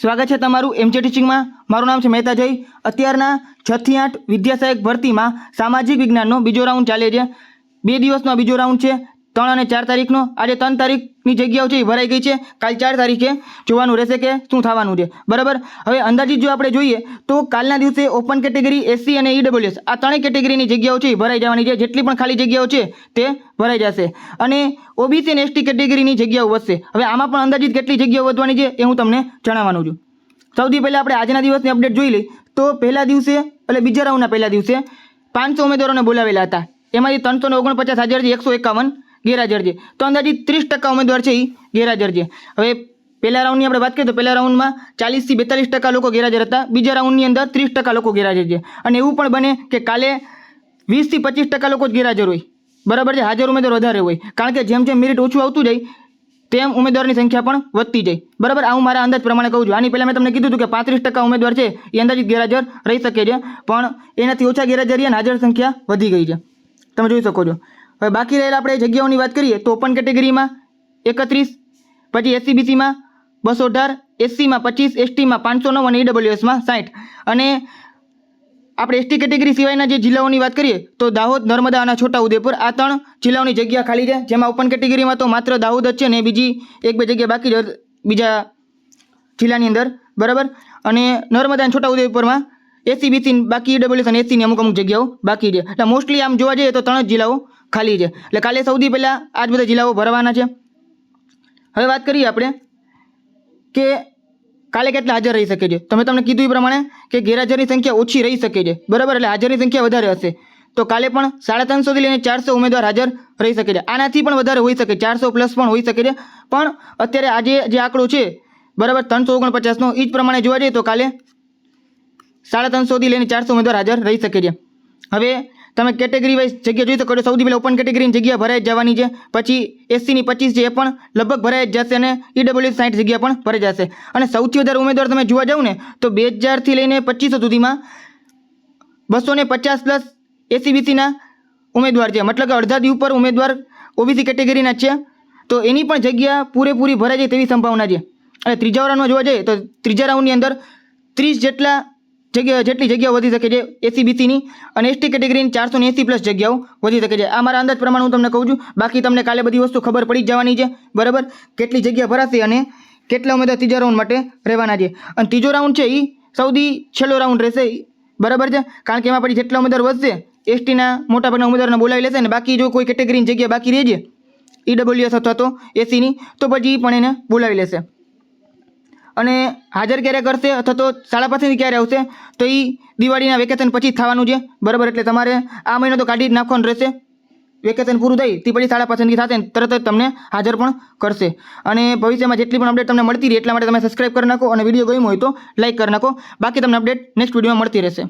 સ્વાગત છે તમારું એમજે ટીચિંગમાં મારું નામ છે મહેતા જય. અત્યારના છથી આઠ વિદ્યાસહાયક ભરતીમાં સામાજિક વિજ્ઞાનનો બીજો રાઉન્ડ ચાલે છે. બે દિવસનો બીજો રાઉન્ડ છે. ત્રણ અને ચાર તારીખનો? આજે ત્રણ તારીખની જગ્યાઓ છે, એ ભરાઈ ગઈ છે. કાલ ચાર તારીખે જોવાનું રહેશે કે શું થવાનું છે. બરાબર? હવે અંદાજિત જો આપણે જોઈએ, તો કાલના દિવસે ઓપન કેટેગરી એસસી અને ઈડબ્લ્યુએસ આ ત્રણેય કેટેગરીની જગ્યાઓ છે, એ ભરાઈ જવાની છે. જેટલી પણ ખાલી જગ્યાઓ છે, તે ભરાઈ જશે. અને ઓબીસી અને એસટી કેટેગરીની જગ્યાઓ વધશે. હવે આમાં પણ અંદાજિત કેટલી જગ્યાઓ વધવાની છે, એ હું તમને જણાવવાનું છું. સૌથી પહેલાં આપણે આજના દિવસની અપડેટ જોઈ લઈ તો પહેલા દિવસે, એટલે બીજા રાઉન્ડના પહેલા દિવસે, પાંચસો ઉમેદવારોને બોલાવેલા હતા. એમાંથી ત્રણસો ને ઓગણપચાસ હાજર એકસો એકાવન ગેરહાજર છે. તો અંદાજિત ત્રીસ ટકા ઉમેદવાર છે એ ગેરહાજર છે. હવે પહેલા રાઉન્ડની આપણે વાત કરીએ તો પહેલા રાઉન્ડમાં ચાલીસથી બેતાલીસ ટકા લોકો ગેરહાજર હતા. બીજા રાઉન્ડની અંદર ત્રીસ ટકા લોકો ગેરહાજર છે. અને એવું પણ બને કે કાલે વીસથી પચીસ ટકા લોકો જ ગેરહાજર હોય. બરાબર છે? હાજર ઉમેદવાર વધારે હોય. કારણ કે જેમ જેમ મેરિટ ઓછું આવતું જાય, તેમ ઉમેદવારની સંખ્યા પણ વધતી જાય. બરાબર? આ હું મારા અંદાજ પ્રમાણે કહું છું. આની પહેલાં મેં તમને કીધું હતું કે પાંત્રીસ ટકા ઉમેદવાર છે એ અંદાજિત ગેરહાજર રહી શકે છે. પણ એનાથી ઓછા ગેરહાજર અને હાજર સંખ્યા વધી ગઈ છે. તમે જોઈ શકો છો. હવે બાકી રહેલા આપણે જગ્યાઓની વાત કરીએ તો ઓપન કેટેગરીમાં એકત્રીસ, પછી એસસીબીસીમાં બસો અઢાર એસસીમાં પચીસ એસટીમાં પાંચસો નવ અને ઈડબ્લ્યુએસમાં સાઠ. અને આપણે એસટી કેટેગરી સિવાયના જે જિલ્લાઓની વાત કરીએ તો દાહોદ, નર્મદા અને છોટાઉદેપુર આ ત્રણ જિલ્લાઓની જગ્યા ખાલી છે. જેમાં ઓપન કેટેગરીમાં તો માત્ર દાહોદ જ છે ને બીજી એક બે જગ્યા બાકી છે બીજા જિલ્લાની અંદર. બરાબર? અને નર્મદા અને છોટાઉદેપુરમાં એસી બીસી બાકી ઈડબ્લ્યુએસ અને એસસીની અમુક અમુક જગ્યાઓ બાકી છે. એટલે મોસ્ટલી આમ જોવા જઈએ તો ત્રણ જ જિલ્લાઓ ખાલી છે. એટલે કાલે સૌથી પહેલાં આ જ બધા જિલ્લાઓ ભરવાના છે. હવે વાત કરીએ આપણે કે કાલે કેટલા હાજર રહી શકે છે. તમે તમને કીધું એ પ્રમાણે કે ગેરહાજરની સંખ્યા ઓછી રહી શકે છે. બરાબર? એટલે હાજરની સંખ્યા વધારે હશે. તો કાલે પણ સાડા ત્રણસોથી લઈને ચારસો ઉમેદવાર હાજર રહી શકે છે. આનાથી પણ વધારે હોઈ શકે ચારસો પ્લસ પણ હોઈ શકે છે. પણ અત્યારે આજે જે આંકડો છે, બરાબર ત્રણસો ઓગણપચાસનો એ જ પ્રમાણે જોવા જઈએ તો કાલે સાડા ત્રણસોથી લઈને ચારસો ઉમેદવાર હાજર રહી શકે છે. હવે તમે કેટેગરી વાઇઝ જગ્યા જોઈ શકો છો સૌથી પહેલાં ઓપન કેટેગરીની જગ્યા ભરાઈ જવાની છે. પછી એસસીની પચીસ છે એ પણ લગભગ ભરાઈ જ જશે અને ઈડબ્લ્યુએસ સાઠ જગ્યા પણ ભરાઈ જશે. અને સૌથી વધારે ઉમેદવાર તમે જોવા જાવ ને તો બે હજારથી લઈને પચીસો સુધીમાં બસો ને પચાસ પ્લસ એસીબીસીના ઉમેદવાર છે. મતલબ કે અડધાથી ઉપર ઉમેદવાર ઓબીસી કેટેગરીના છે. તો એની પણ જગ્યા પૂરેપૂરી ભરાઈ જાય તેવી સંભાવના છે. અને ત્રીજા રાઉન્ડમાં જોવા જઈએ તો ત્રીજા રાઉન્ડની અંદર ત્રીસ જેટલા જગ્યા જેટલી જગ્યાઓ વધી શકે છે એસીબીસીની અને એસટી કેટેગરીની ચારસો ને એસી પ્લસ જગ્યાઓ વધી શકે છે. આ મારા અંદાજ પ્રમાણે હું તમને કહું છું. બાકી તમને કાલે બધી વસ્તુ ખબર પડી જ જવાની છે. બરાબર? કેટલી જગ્યા ભરાશે અને કેટલા ઉમેદવાર ત્રીજા રાઉન્ડ માટે રહેવાના છે. અને ત્રીજો રાઉન્ડ છે એ સૌથી છેલ્લો રાઉન્ડ રહેશે બરાબર છે? કારણ કે એમાં પછી જેટલા ઉમેદવાર વધશે એસટીના મોટાભાગના ઉમેદવારને બોલાવી લેશે અને બાકી જો કોઈ કેટેગરીની જગ્યા બાકી રહે છે ઈડબ્લ્યુએસ અથવા તો એસીની તો પછી પણ એને બોલાવી લેશે. અને હાજર ક્યારે કરશે અથવા તો શાળા પાસેથી ક્યારે આવશે? તો એ દિવાળીના વેકેશન પછી જ થવાનું છે. બરાબર, એટલે તમારે આ મહિનો તો કાઢી જ નાખવાનું રહેશે. વેકેશન પૂરું થઈ, તે પછી શાળા પસંદગી થશે તરત જ તમને હાજર પણ કરશે. અને ભવિષ્યમાં જેટલી પણ અપડેટ તમને મળતી રહે એટલા માટે તમે સબસ્ક્રાઇબ કરી નાખો અને વીડિયો ગમ્યો હોય તો લાઇક કરી નાખો. બાકી તમને અપડેટ નેક્સ્ટ વિડીયોમાં મળતી રહેશે.